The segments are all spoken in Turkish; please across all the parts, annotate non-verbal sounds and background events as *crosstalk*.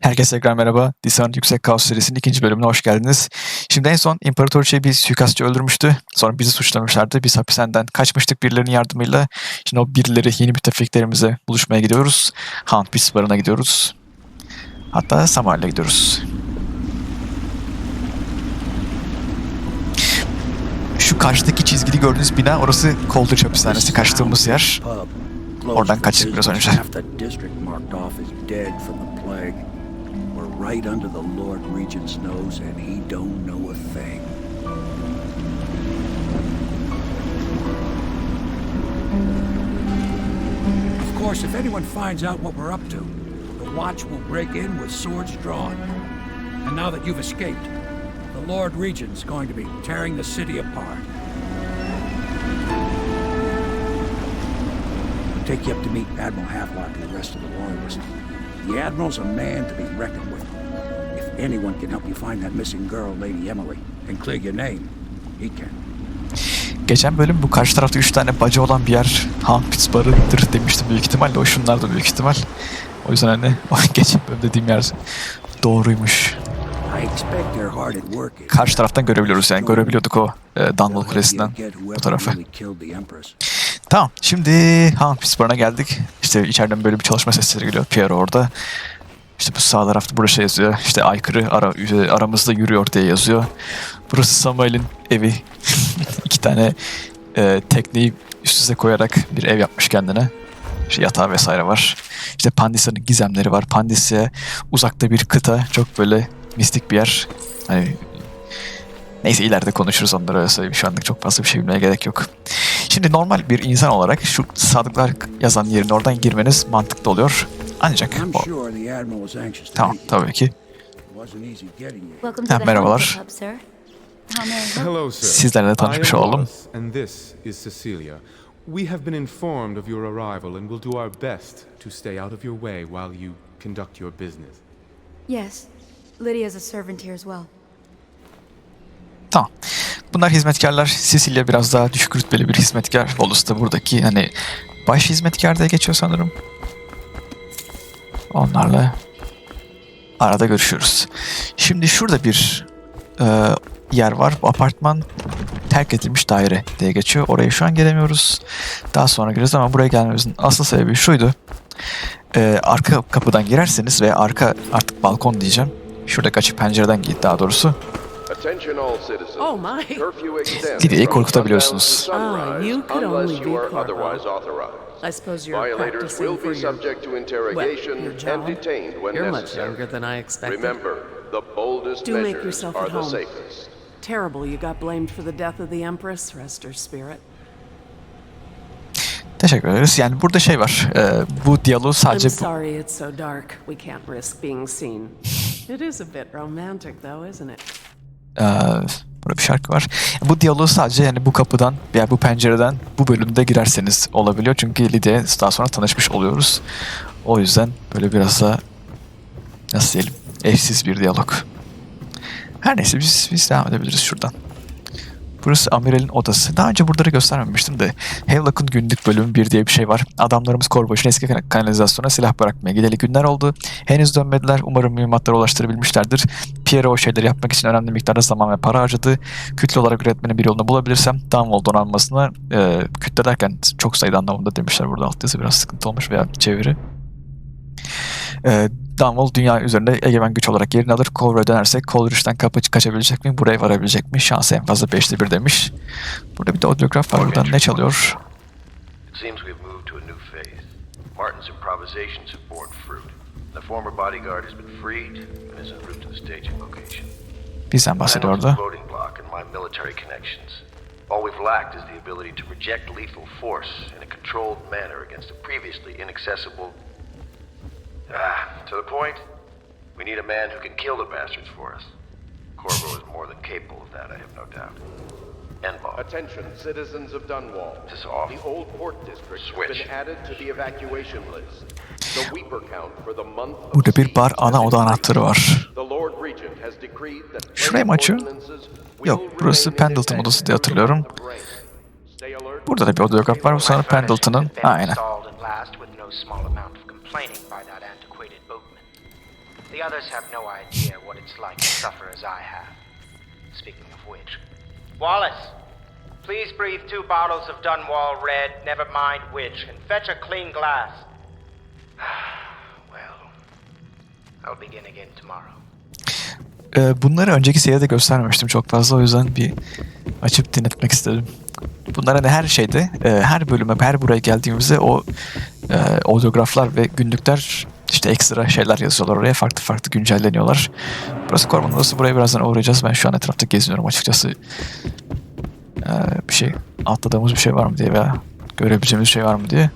Herkese tekrar merhaba. Dishonored Yüksek Kaos serisinin ikinci bölümüne hoş geldiniz. Şimdi en son İmparatoriçe'yi bir suikastçı öldürmüştü. Sonra bizi suçlamışlardı. Biz hapishaneden kaçmıştık birilerinin yardımıyla. Şimdi o birileri yeni müttefiklerimize buluşmaya gidiyoruz. Hound Beast barına gidiyoruz. Hatta Samar'la gidiyoruz. Şu karşıdaki çizgili gördüğünüz bina orası Coldridge hapishanesi kaçtığımız yer. Oradan kaçtık biraz önce. Right under the Lord Regent's nose, and he don't know a thing. Of course, if anyone finds out what we're up to, the Watch will break in with swords drawn. And now that you've escaped, the Lord Regent's going to be tearing the city apart. take you up to meet Admiral Havelock and the rest of the Loyalists. The Admiral's a man to be reckoned with. Anyone can help you find that missing girl, Lady Emily, and clear your name, he can. Geçen bölüm bu karşı tarafta 3 tane bacı olan bir yer Hampits barıdır demiştim büyük ihtimalle. O şunlar da büyük ihtimal. O yüzden hani *laughs* o geçen bölüm dediğim yer doğruymuş. Karşı taraftan görebiliyoruz yani. Görebiliyorduk o e, Dunwall Kulesi'nden bu Empress. Tamam şimdi Hampits barına geldik. İşte içeriden böyle bir çalışma sesleri geliyor. Pierre orada. İşte bu sağ tarafta burada şey yazıyor. İşte aykırı ara, aramızda yürüyor diye yazıyor. Burası Samuel'in evi. *laughs* İki tane e, tekneyi üst üste koyarak bir ev yapmış kendine. İşte yatağı vesaire var. İşte Pandisa'nın gizemleri var. Pandisya uzakta bir kıta. Çok böyle mistik bir yer. Hani Neyse ileride konuşuruz onları öyle söyleyeyim. Şu anlık çok fazla bir şey bilmeye gerek yok. Şimdi normal bir insan olarak şu sadıklar yazan yerin oradan girmeniz mantıklı oluyor. Ancak o, tamam tabii ki Ha, merhabalar. Sizlerle tanışmış Cecilia. We have been informed of your arrival and will do our best to stay out of your way while you conduct your business. Yes. Lydia's a servant here as well. Tamam. Bunlar hizmetkarlar. Cecilia biraz daha düşük rütbeli bir hizmetkar. Wallace da buradaki hani baş hizmetkar diye geçiyor sanırım. Onlarla arada görüşüyoruz. Şimdi şurada bir e, yer var. Apartman terk edilmiş daire diye geçiyor. Oraya şu an gelemiyoruz. Daha sonra gireriz ama buraya gelmemizin asıl sebebi şuydu. E, arka kapıdan girerseniz ve arka artık balkon diyeceğim. Şuradaki açık pencereden git daha doğrusu. Oh, my. From korkutabiliyorsunuz. Ah. I suppose you're Violators will be subject to well, interrogation and detained when You're much necessary. younger than I expected. Remember, the boldest Do make measures yourself are at the home. safest. Terrible you got blamed for the death of the Empress. Rest her spirit. Teşekkür ederiz. Yani burada şey var. e, bu diyaloğu sadece I'm sorry it's so dark. We can't risk being seen. It is a bit romantic though, isn't it? E, burada bir şarkı var. Bu diyaloğu sadece yani bu kapıdan veya bu pencereden bu bölümde girerseniz olabiliyor. Çünkü Lydia daha sonra tanışmış oluyoruz. O yüzden böyle biraz da nasıl diyelim eşsiz bir diyalog. Her neyse biz, biz devam edebiliriz şuradan. Burası Amiral'in odası. Daha önce buraları göstermemiştim de. Havelock'un günlük bölümü 1 diye bir şey var. Adamlarımız Korboş'un eski kan- kanalizasyona silah bırakmaya gideli günler oldu. Henüz dönmediler. Umarım mühimmatları ulaştırabilmişlerdir. Pierre o şeyleri yapmak için önemli miktarda zaman ve para harcadı. Kütle olarak üretmenin bir yolunu bulabilirsem Dunwall donanmasına e, kütle derken çok sayıda anlamında demişler burada alt yazı biraz sıkıntı olmuş veya çeviri. E, Dunwall dünya üzerinde egemen güç olarak yerini alır. Kovra dönersek Coleridge'den kapı kaçabilecek mi? Buraya varabilecek mi? Şansı en fazla 5'te 1 demiş. Burada bir de audiograf var. Buradan ne çalıyor? Bizden bahsediyordu. Reynolds' voting block and my military connections. All we've lacked is the ability to project lethal force in a controlled manner against a previously inaccessible. Ah, to the point. We need a man who can kill the bastards for us. Corvo is more than capable of that, I have no doubt. Enball. Attention, citizens of Dunwall. This is off. The Old Port District has Switch. been added to the evacuation list. The Weeper count for the month of Burada bir bar ana has oda anahtarı var. The Lord Regent has decreed that Şurayı mı açıyor? Yok, burası Pendleton odası diye hatırlıyorum. Burada da bir audiograf var. Bu sonra Pendleton'ın. Ha, aynen. Small amount of complaining by that antiquated boatman. The others have no idea what it's like to suffer as I have. Speaking of which, Wallace, please breathe two bottles of Dunwall Red, never mind which, and fetch a clean glass. *sighs* well, I'll begin again tomorrow. Bunları önceki seride göstermemiştim çok fazla o yüzden bir açıp dinletmek istedim. Bunlar hani her şeyde, e, her bölüme, her buraya geldiğimizde o e, audiograflar ve günlükler işte ekstra şeyler yazıyorlar oraya. Farklı farklı güncelleniyorlar. Burası Korman Odası. Buraya birazdan uğrayacağız. Ben şu an etrafta geziniyorum açıkçası. Ee, bir şey, atladığımız bir şey var mı diye veya görebileceğimiz bir şey var mı diye.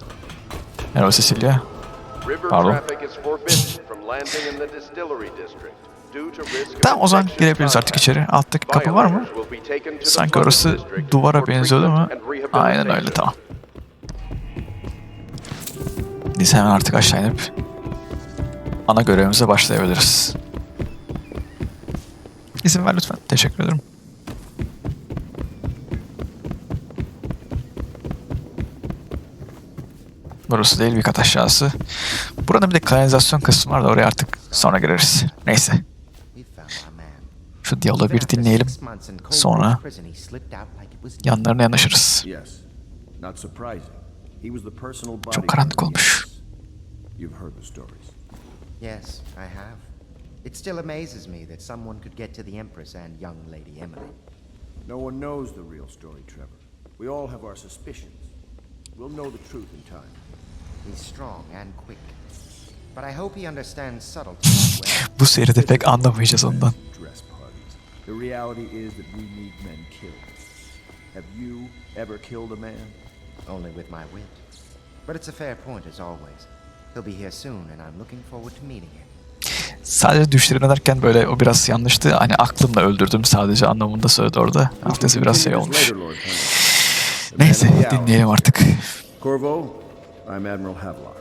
Merhaba Cecilia. Pardon. Tamam o zaman girebiliriz artık içeri. Alttaki kapı var mı? Sanki orası duvara benziyor değil mi? Aynen öyle tamam. Biz hemen artık aşağı inip ana görevimize başlayabiliriz. İzin ver lütfen. Teşekkür ederim. Burası değil bir kat aşağısı. Burada bir de kanalizasyon kısmı var da oraya artık sonra gireriz. Neyse. We found our man. Şu diyaloğu bir dinleyelim. Sonra yanlarına yanaşırız. Çok karanlık olmuş. Yes, I have. It still amazes me that someone could get to the Empress and young Lady Emily. No one knows the real story, Trevor. We all have our suspicions. We'll know the truth in time. He's strong and quick. But I hope he understands subtlety as *laughs* well. Bu seride pek anlamayacağız ondan. The reality is that we need men killed. Have you ever killed a man? Only with my wit. But it's a fair point as always. He'll be here soon and I'm looking forward to meeting him. Sadece düşlerine derken böyle o biraz yanlıştı. Hani aklımla öldürdüm sadece anlamında söyledi orada. Haftası biraz şey olmuş. Neyse dinleyelim artık. Corvo, I'm Admiral Havelock,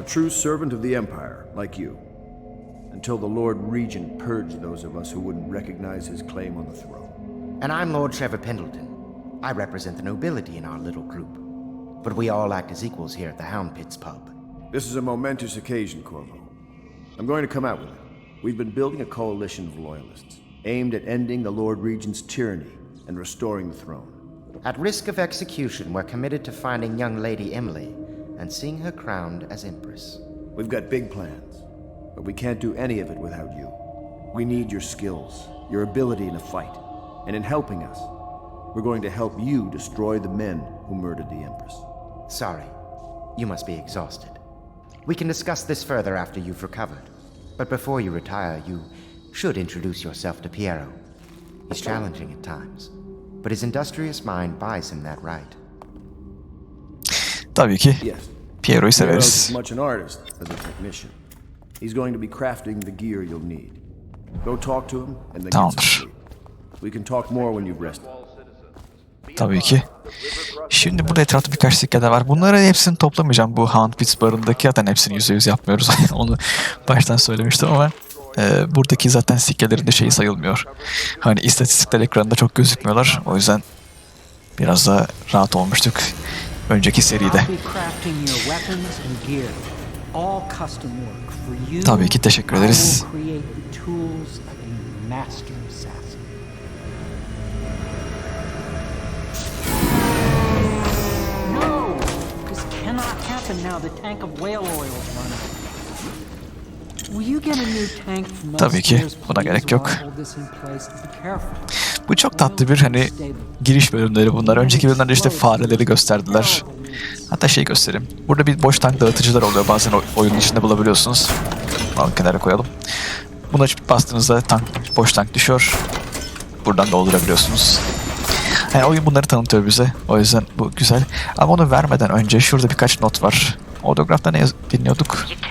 a true servant of the Empire, like you. Until the Lord Regent purged those of us who wouldn't recognize his claim on the throne. And I'm Lord Trevor Pendleton. I represent the nobility in our little group. But we all act as equals here at the Hound Pits pub. This is a momentous occasion, Corvo. I'm going to come out with it. We've been building a coalition of loyalists, aimed at ending the Lord Regent's tyranny and restoring the throne. At risk of execution, we're committed to finding young Lady Emily and seeing her crowned as Empress. We've got big plans, but we can't do any of it without you. We need your skills, your ability in a fight, and in helping us, we're going to help you destroy the men who murdered the Empress. Sorry, you must be exhausted. We can discuss this further after you've recovered. But before you retire, you should introduce yourself to Piero. He's challenging at times, but his industrious mind buys him that right. Tabii ki Yes. Piero'yu Piero's severiz. as much an artist as a technician. He's going to be crafting the gear you'll need. Go talk to him and then Tamamdır. We can talk more when you've rested. Tabii ki. Şimdi burada etrafta birkaç sikke de var. Bunları hepsini toplamayacağım. Bu Hound Pits barındaki zaten hepsini yüzde yüz yapmıyoruz. *laughs* Onu baştan söylemiştim ama e, buradaki zaten sikkelerin de şeyi sayılmıyor. Hani istatistikler ekranında çok gözükmüyorlar. O yüzden biraz daha rahat olmuştuk önceki seride. Tabii ki teşekkür ederiz. will create the tools of a master assassin. No! This cannot happen now. The tank of whale oil is running. Will you get a new tank from Tabii ki. Buna gerek yok. Bu çok tatlı bir hani giriş bölümleri bunlar. Önceki bölümlerde işte fareleri gösterdiler. Hatta şey göstereyim. Burada bir boş tank dağıtıcılar oluyor. Bazen oyunun içinde bulabiliyorsunuz. Al kenara koyalım. Bunu açıp bastığınızda tank, boş tank düşüyor. Buradan doldurabiliyorsunuz. Yani oyun bunları tanıtıyor bize. O yüzden bu güzel. Ama onu vermeden önce şurada birkaç not var. Autografta ne dinliyorduk? The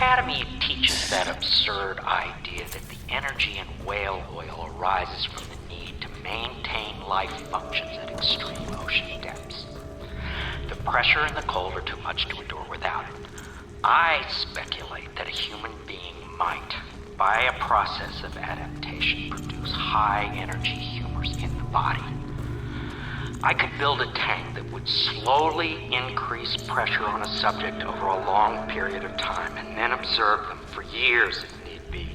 pressure and the cold are too much to endure without it. I speculate that a human being might, by a process of adaptation, produce high energy humors in the body. I could build a tank that would slowly increase pressure on a subject over a long period of time and then observe them for years if need be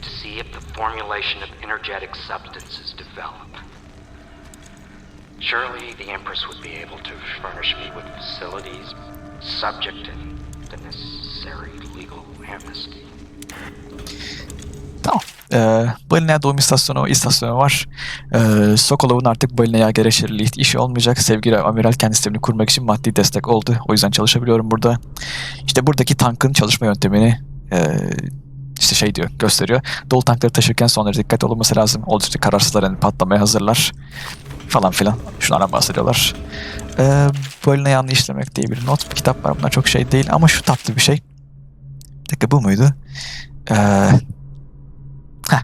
to see if the formulation of energetic substances develop. Surely the Empress would be able to furnish me with facilities subject to the necessary legal amnesty. Tamam. Ee, Balinaya doğum istasyonu, istasyonu var. Ee, Sokolov'un artık Balinaya gereçleri işi olmayacak. Sevgili Amiral kendi sistemini kurmak için maddi destek oldu. O yüzden çalışabiliyorum burada. İşte buradaki tankın çalışma yöntemini ee, işte şey diyor, gösteriyor. Dolu tankları taşırken son derece dikkatli olması lazım. Oldukça kararsızlar yani patlamaya hazırlar. Falan filan. Şunlardan bahsediyorlar. Ee, Balinaya'nı işlemek diye bir not, bir kitap var. Bunlar çok şey değil ama şu tatlı bir şey. Bir dakika bu muydu? Ee, Heh.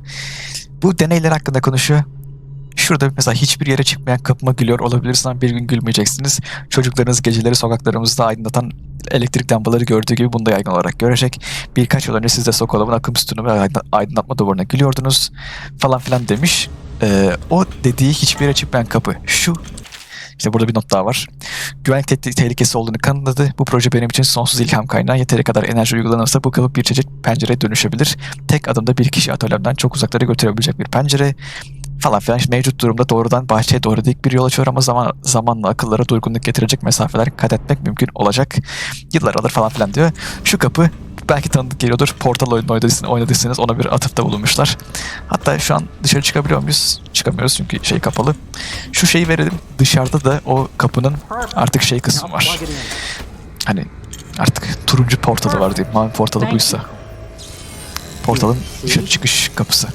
Bu deneyler hakkında konuşuyor. Şurada mesela hiçbir yere çıkmayan kapıma gülüyor olabilirsiniz ama bir gün gülmeyeceksiniz. Çocuklarınız geceleri sokaklarımızda aydınlatan elektrik lambaları gördüğü gibi bunu da yaygın olarak görecek. Birkaç yıl önce siz de Sokolov'un akım sütunu ve aydın- aydınlatma duvarına gülüyordunuz falan filan demiş. Ee, o dediği hiçbir yere çıkmayan kapı şu. İşte burada bir not daha var. Güvenlik te- tehlikesi olduğunu kanıtladı. Bu proje benim için sonsuz ilham kaynağı. Yeteri kadar enerji uygulanırsa bu kapı bir çeşit pencereye dönüşebilir. Tek adımda bir kişi atölyemden çok uzaklara götürebilecek bir pencere falan filan. İşte mevcut durumda doğrudan bahçeye doğru dik bir yol açıyor ama zaman, zamanla akıllara doygunluk getirecek mesafeler kat etmek mümkün olacak. Yıllar alır falan filan diyor. Şu kapı belki tanıdık geliyordur. Portal oyunu oynadıysanız, oynadıysanız ona bir atıfta bulunmuşlar. Hatta şu an dışarı çıkabiliyor muyuz? Çıkamıyoruz çünkü şey kapalı. Şu şeyi verelim. Dışarıda da o kapının artık şey kısmı var. Hani artık turuncu portalı var diyeyim. Mavi portalı buysa. Portalın dışarı çıkış kapısı.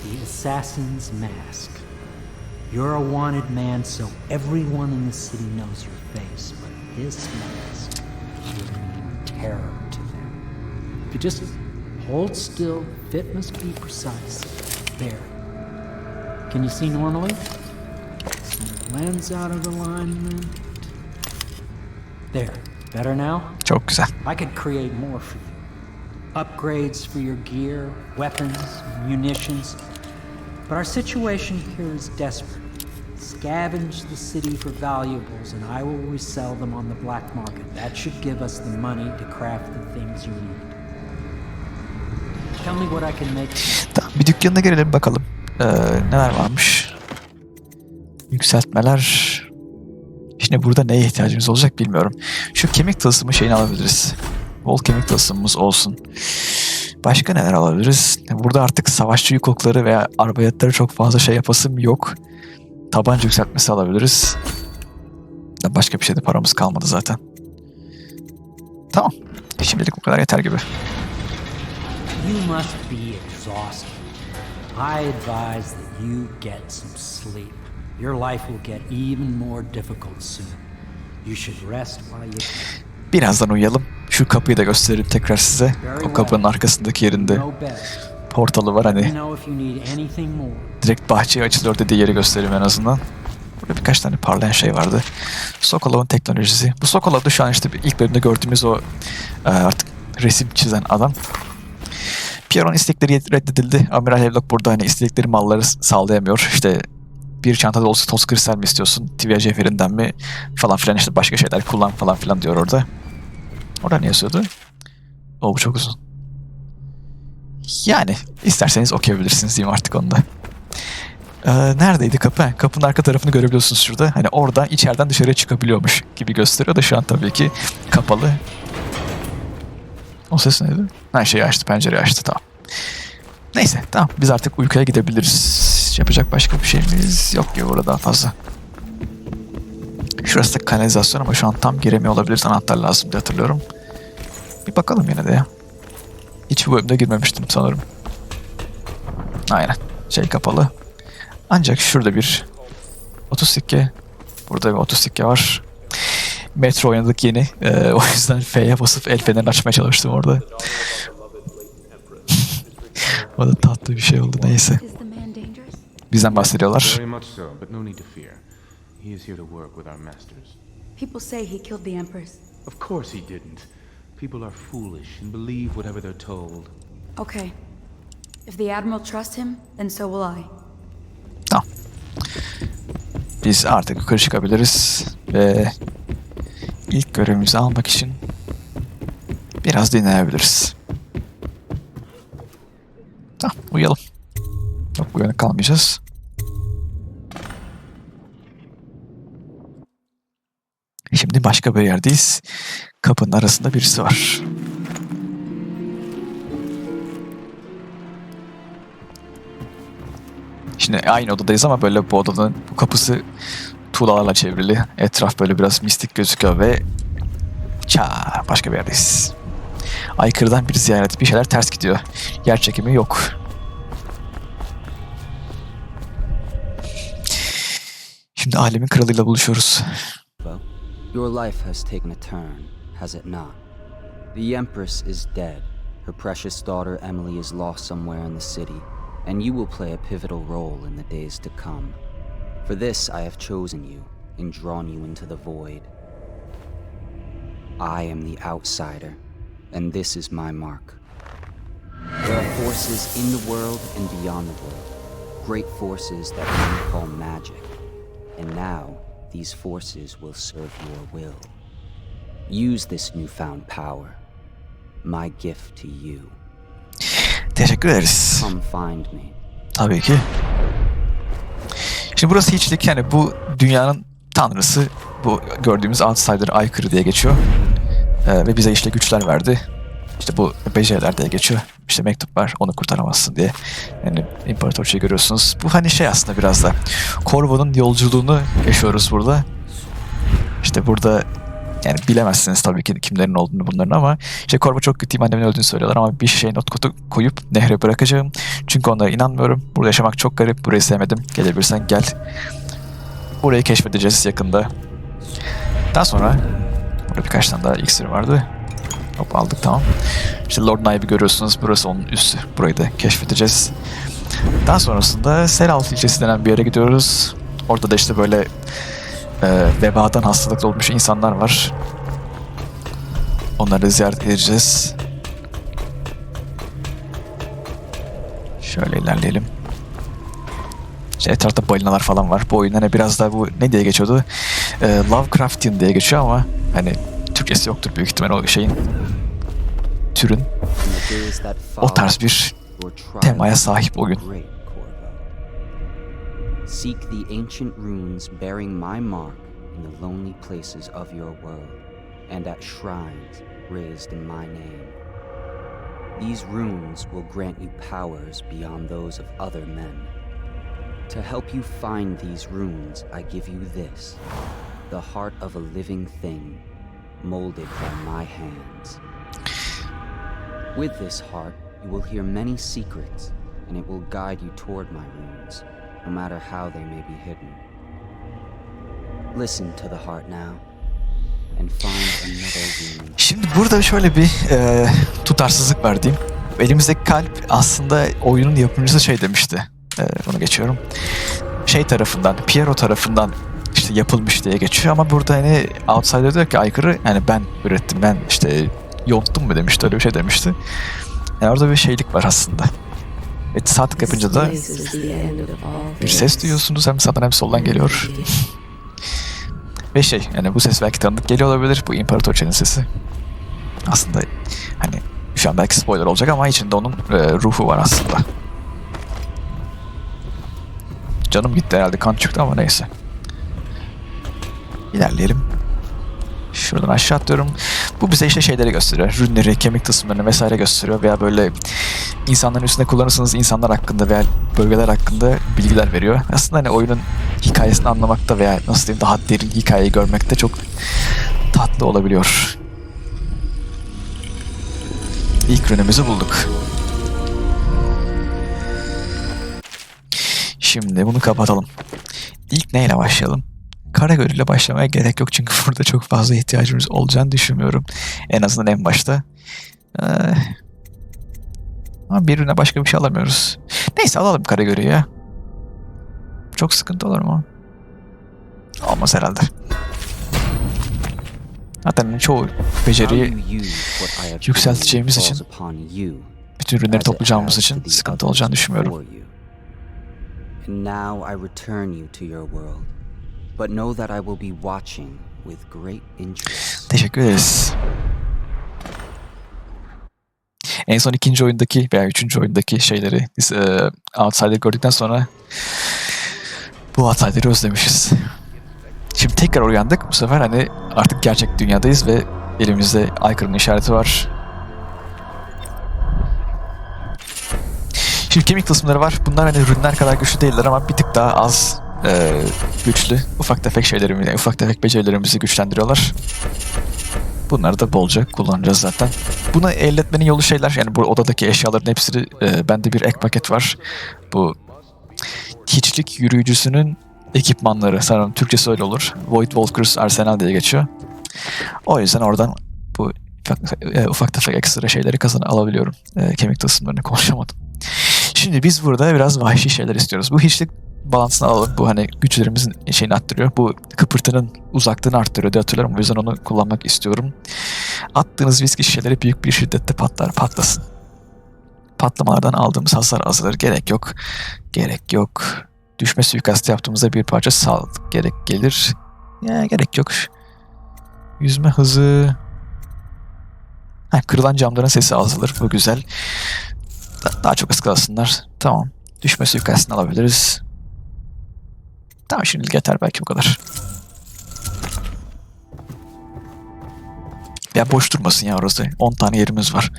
You're a wanted man, so everyone in the city knows your face. But this mask will mean terror you just hold still, fit must be precise. There. Can you see normally? Some lens out of alignment. There. Better now? Çok güzel. I could create more for you. Upgrades for your gear, weapons, munitions. But our situation here is desperate. Scavenge the city for valuables, and I will resell them on the black market. That should give us the money to craft the things you need. Tamam bir dükkanına girelim bakalım. Ee, neler varmış? Yükseltmeler. Şimdi burada neye ihtiyacımız olacak bilmiyorum. Şu kemik tılsımı şeyini alabiliriz. Bol kemik tılsımımız olsun. Başka neler alabiliriz? Burada artık savaşçı yük okları veya arbaletleri çok fazla şey yapasım yok. Tabanca yükseltmesi alabiliriz. Başka bir şeyde paramız kalmadı zaten. Tamam. Şimdilik bu kadar yeter gibi. You must be exhausted. I advise that you get some sleep. Your life will get even more difficult soon. You should rest while you can. Birazdan uyuyalım. Şu kapıyı da göstereyim tekrar size. O kapının arkasındaki yerinde portalı var hani direkt bahçeye açılıyor dediği yeri göstereyim en azından. Burada birkaç tane parlayan şey vardı. Sokolov'un teknolojisi. Bu Sokolov'da şu an işte ilk bölümde gördüğümüz o e, artık resim çizen adam. Pierre'ın istekleri reddedildi. Amiral Havelock burada hani istedikleri malları sağlayamıyor. İşte bir çanta dolusu toz kristal mi istiyorsun? Tivya cevherinden mi? Falan filan işte başka şeyler kullan falan filan diyor orada. Orada ne yazıyordu? O bu çok uzun. Yani isterseniz okuyabilirsiniz diyeyim artık onda. Ee, neredeydi kapı? Kapının arka tarafını görebiliyorsunuz şurada. Hani oradan içeriden dışarıya çıkabiliyormuş gibi gösteriyor da şu an tabii ki kapalı. O ses neydi? Ha şeyi açtı, pencereyi açtı tamam. Neyse tamam biz artık uykuya gidebiliriz. Yapacak başka bir şeyimiz yok gibi burada daha fazla. Şurası da kanalizasyon ama şu an tam giremiyor olabiliriz. Anahtar lazım diye hatırlıyorum. Bir bakalım yine de ya. Hiç bu bölümde girmemiştim sanırım. Aynen. Şey kapalı. Ancak şurada bir 30 sikke. Burada bir 30 sikke var. Metro oynadık yeni. Ee, *laughs* o yüzden F'ye basıp el fenerini açmaya çalıştım orada. *laughs* o da tatlı bir şey oldu neyse. Bizden bahsediyorlar. People say he killed the Empress. Of course he didn't. People are foolish and believe whatever they're told. Okay. If the Admiral trusts him, then so will I. Tamam. Biz artık yukarı çıkabiliriz ve ilk görevimizi almak için biraz dinlenebiliriz. Tamam uyuyalım. Çok uyanık kalmayacağız. Şimdi başka bir yerdeyiz. Kapının arasında birisi var. Şimdi aynı odadayız ama böyle bu odanın bu kapısı tuğlalarla çevrili. Etraf böyle biraz mistik gözüküyor ve ça başka bir yerdeyiz. Aykırıdan bir ziyaret bir şeyler ters gidiyor. Yer çekimi yok. Şimdi alemin kralıyla buluşuyoruz. Your life has taken a turn, has it not? The Empress is dead. Her precious daughter Emily is lost somewhere in the city, and you will play a pivotal role in the days to come. For this, I have chosen you and drawn you into the void. I am the outsider, and this is my mark. There are forces in the world and beyond the world, great forces that men call magic. And now, these forces will serve your will. Use this newfound power, my gift to you. Teşekkür ederiz. Come find me. Tabii ki. Şimdi burası hiçlik yani bu dünyanın tanrısı bu gördüğümüz outsider aykırı diye geçiyor. Ee, ve bize işte güçler verdi. İşte bu beceriler diye geçiyor. İşte mektup var onu kurtaramazsın diye. Yani imparatorçayı görüyorsunuz. Bu hani şey aslında biraz da Corvo'nun yolculuğunu yaşıyoruz burada. İşte burada yani bilemezsiniz tabii ki kimlerin olduğunu bunların ama işte Corvo çok kötüyüm annemin öldüğünü söylüyorlar ama bir şey not kodu koyup nehre bırakacağım. Çünkü onlara inanmıyorum. Burada yaşamak çok garip. Burayı sevmedim. Gelebilirsen gel. Burayı keşfedeceğiz yakında. Daha sonra burada birkaç tane daha iksir vardı. Hop aldık tamam. İşte Lord Knive'ı görüyorsunuz. Burası onun üssü. Burayı da keşfedeceğiz. Daha sonrasında Selaltı ilçesi denen bir yere gidiyoruz. Orada da işte böyle e, vebadan hastalıklı olmuş insanlar var. Onları ziyaret edeceğiz. Şöyle ilerleyelim. İşte etrafta balinalar falan var. Bu oyun hani biraz daha bu ne diye geçiyordu? E, Lovecraftian diye geçiyor ama hani Türkçesi yoktur büyük ihtimal o şeyin türün o tarz bir temaya sahip oyun. Seek the ancient runes bearing my mark in the lonely places of your world, and at shrines raised in my name. These runes will grant you powers beyond those of other men. To help you find these runes, I give you this the heart of a living thing, molded by my hands. With this heart, you will hear many secrets, and it will guide you toward my runes, no matter how they may be hidden. Listen to the heart now. Şimdi burada şöyle bir e, tutarsızlık var diyeyim. Elimizdeki kalp aslında oyunun yapımcısı şey demişti. E, bunu geçiyorum. Şey tarafından, Piero tarafından işte yapılmış diye geçiyor ama burada hani Outsider diyor ki aykırı yani ben ürettim ben işte yonttum mu demişti öyle bir şey demişti. Yani orada bir şeylik var aslında. Ve sağ tık yapınca da bir ses duyuyorsunuz hem sağdan hem soldan geliyor. *laughs* Ve şey yani bu ses belki tanıdık geliyor olabilir. Bu İmparatorçe'nin sesi. Aslında hani şu an belki spoiler olacak ama içinde onun e, ruhu var aslında. Canım gitti herhalde kan çıktı ama neyse. İlerleyelim. Şuradan aşağı atlıyorum. Bu bize işte şeyleri gösteriyor. Rünleri, kemik kısımlarını vesaire gösteriyor veya böyle insanların üstünde kullanırsanız insanlar hakkında veya bölgeler hakkında bilgiler veriyor. Aslında hani oyunun hikayesini anlamakta veya nasıl diyeyim daha derin hikayeyi görmekte çok tatlı olabiliyor. İlk rünümüzü bulduk. Şimdi bunu kapatalım. İlk neyle başlayalım? Karagöl ile başlamaya gerek yok çünkü *laughs* burada çok fazla ihtiyacımız olacağını düşünmüyorum. En azından en başta. Ee, ama bir ürüne başka bir şey alamıyoruz. Neyse alalım Karagöl'ü ya. Çok sıkıntı olur mu? Olmaz herhalde. Zaten çoğu beceriyi yükselteceğimiz için bütün ürünleri toplayacağımız için sıkıntı olacağını düşünmüyorum. And now I return you to your world, but know that I will be watching with great interest. Teşekkür ederiz. En son ikinci oyundaki veya üçüncü oyundaki şeyleri e, Outsider gördükten sonra bu Outsider'ı özlemişiz. Şimdi tekrar uyandık. Bu sefer hani artık gerçek dünyadayız ve elimizde aykırının işareti var. Şimdi kemik tılsımları var. Bunlar hani rünler kadar güçlü değiller ama bir tık daha az e, güçlü. Ufak tefek şeylerimizi, ufak tefek becerilerimizi güçlendiriyorlar. Bunları da bolca kullanacağız zaten. Buna elde etmenin yolu şeyler. Yani bu odadaki eşyaların hepsini e, bende bir ek paket var. Bu hiçlik yürüyücüsünün ekipmanları. Sanırım Türkçesi öyle olur. Void Walkers Arsenal diye geçiyor. O yüzden oradan bu ufak, e, ufak tefek ekstra şeyleri kazan alabiliyorum. E, kemik tılsımlarını konuşamadım. Şimdi biz burada biraz vahşi şeyler istiyoruz. Bu hiçlik balansını alalım. Bu hani güçlerimizin şeyini arttırıyor. Bu kıpırtının uzaklığını arttırıyor diye hatırlıyorum. O yüzden onu kullanmak istiyorum. Attığınız viski şişeleri büyük bir şiddette patlar. Patlasın. Patlamalardan aldığımız hasar azalır. Gerek yok. Gerek yok. Düşme suikastı yaptığımızda bir parça sağlık gerek gelir. Ya, gerek yok. Yüzme hızı... Heh, kırılan camların sesi azalır. Bu güzel. Da- daha çok ıskalasınlar. Tamam. Düşme suikastını alabiliriz. Tamam şimdilik yeter belki bu kadar. Ya boş durmasın ya orası. 10 tane yerimiz var.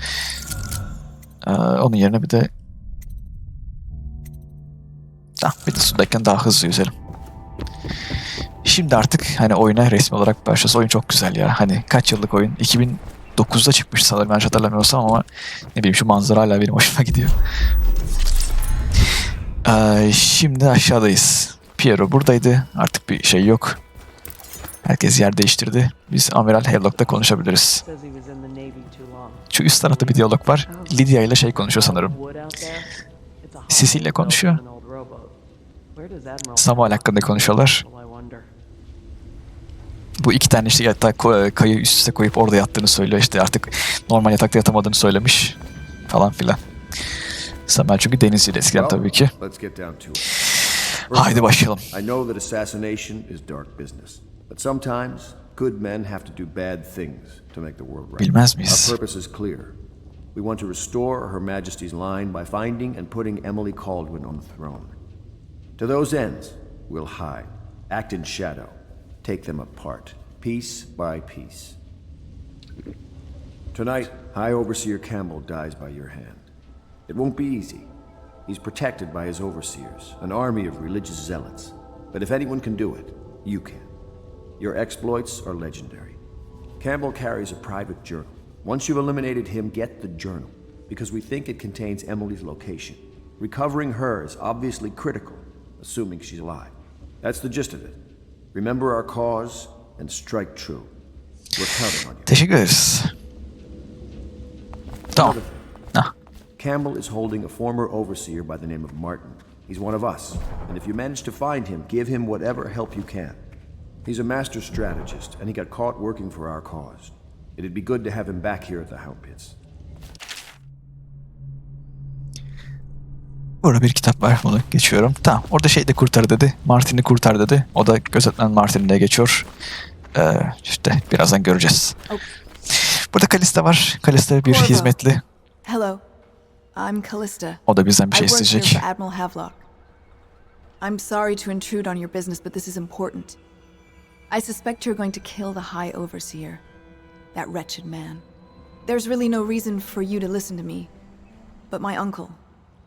Ee, onun yerine bir de Ah, bir de sudayken daha hızlı yüzelim. Şimdi artık hani oyuna resmi olarak başlıyoruz. Oyun çok güzel ya. Hani kaç yıllık oyun? 2009'da çıkmış sanırım yanlış hatırlamıyorsam ama ne bileyim şu manzara hala benim hoşuma gidiyor. Ee, şimdi aşağıdayız. Piero buradaydı. Artık bir şey yok. Herkes yer değiştirdi. Biz Amiral Havelock'ta konuşabiliriz. Şu üst tarafta bir diyalog var. Lydia ile şey konuşuyor sanırım. Sisi ile konuşuyor. Samuel hakkında konuşuyorlar. Bu iki tane işte yatak kayı üst üste koyup orada yattığını söylüyor. İşte artık normal yatakta yatamadığını söylemiş falan filan. Samuel çünkü denizciydi eskiden tabii ki. Haydi başlayalım. I know that assassination is dark business, but sometimes good men have to do bad things to make the world right. Bilmez miyiz? Our purpose is clear. We want to restore Her Majesty's line by finding and putting Emily Caldwin on the throne. To those ends, we'll hide, act in shadow, take them apart, piece by piece. Tonight, High Overseer Campbell dies by your hand. It won't be easy. He's protected by his overseers, an army of religious zealots. But if anyone can do it, you can. Your exploits are legendary. Campbell carries a private journal. Once you've eliminated him, get the journal, because we think it contains Emily's location. Recovering her is obviously critical, assuming she's alive. That's the gist of it. Remember our cause and strike true. We're counting on you. Teşekkür ederiz. Tamam. Campbell is holding a former overseer by the name of Martin. He's one of us, and if you manage to find him, give him whatever help you can. He's a master strategist, and he got caught working for our cause. It'd be good to have him back here at the Hound Pits. burada bir kitap var. Bunu geçiyorum. Tamam. Orada şey de kurtar dedi. Martin'i kurtar dedi. O da gözetmen Martin diye geçiyor. Ee, işte birazdan göreceğiz. Burada Kalista var. Kalista bir Corvo. hizmetli. Hello. I'm Callista. O da bizden bir şey I work here isteyecek. for Admiral Havelock. I'm sorry to intrude on your business, but this is important. I suspect you're going to kill the High Overseer, that wretched man. There's really no reason for you to listen to me, but my uncle,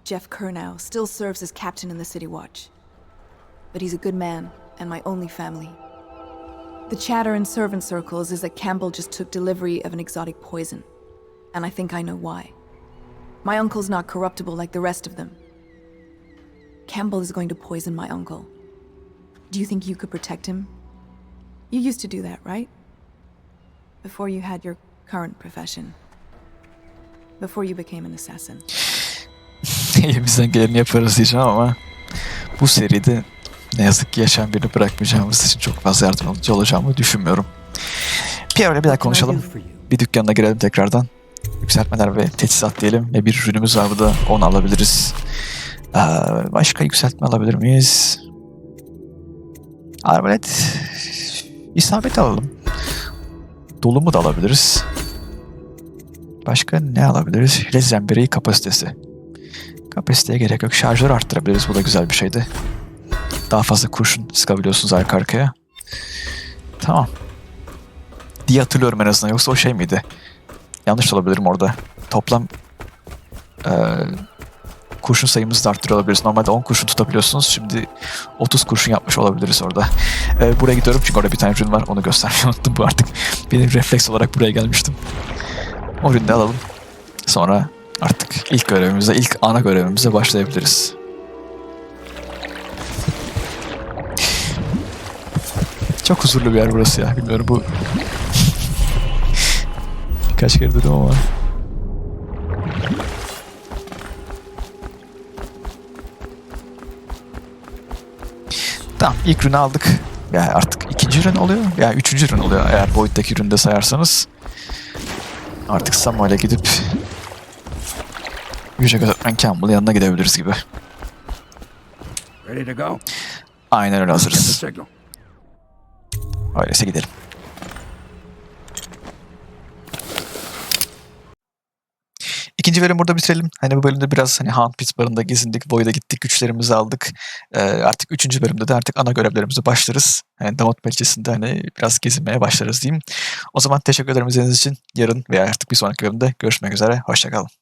Jeff Kernow, still serves as captain in the City Watch. But he's a good man and my only family. The chatter in servant circles is that Campbell just took delivery of an exotic poison, and I think I know why. My uncle's not corruptible like the rest of them. Campbell is going to poison my uncle. Do you think you could protect him? You used to do that, right? Before you had your current profession. Before you became an assassin. *laughs* Elimizden geleni yaparız diyeceğim ama bu seride ne yazık ki yaşayan birini bırakmayacağımız için çok fazla yardımcı olacağımı düşünmüyorum. Pierre'le bir daha konuşalım. Bir dükkanına girelim tekrardan. Yükseltmeler ve teçhizat diyelim. Ve bir ürünümüz var burada. Onu alabiliriz. Ee, başka yükseltme alabilir miyiz? Arbalet isabet alalım. Dolumu da alabiliriz. Başka ne alabiliriz? Rezemberi kapasitesi. Kapasiteye gerek yok. Şarjörü arttırabiliriz. Bu da güzel bir şeydi. Daha fazla kurşun sıkabiliyorsunuz arka arkaya. Tamam. Diye hatırlıyorum en azından. Yoksa o şey miydi? Yanlış olabilirim orada. Toplam eee, kurşun sayımızı da arttırıyor olabiliriz. Normalde 10 kurşun tutabiliyorsunuz. Şimdi 30 kurşun yapmış olabiliriz orada. Eee, buraya gidiyorum çünkü orada bir tane ürün var. Onu göstermeyi *laughs* unuttum bu artık. Benim refleks olarak buraya gelmiştim. O ürünü de alalım. Sonra artık ilk görevimize, ilk ana görevimize başlayabiliriz. Çok huzurlu bir yer burası ya. Bilmiyorum bu... Kaç kere dedim ama. Tamam ilk ürünü aldık. Yani artık ikinci ürün oluyor. Yani üçüncü ürün oluyor eğer boyuttaki ürünü de sayarsanız. Artık Samuel'e gidip Yüce Öğretmen Campbell'ın yanına gidebiliriz gibi. Ready to go? Aynen öyle hazırız. Öyleyse gidelim. İkinci bölüm burada bitirelim. Hani bu bölümde biraz hani Hound Pit barında gezindik, boyda gittik, güçlerimizi aldık. Ee, artık üçüncü bölümde de artık ana görevlerimize başlarız. Yani Damot Belçesi'nde hani biraz gezinmeye başlarız diyeyim. O zaman teşekkür ederim izlediğiniz için. Yarın veya artık bir sonraki bölümde görüşmek üzere. Hoşçakalın.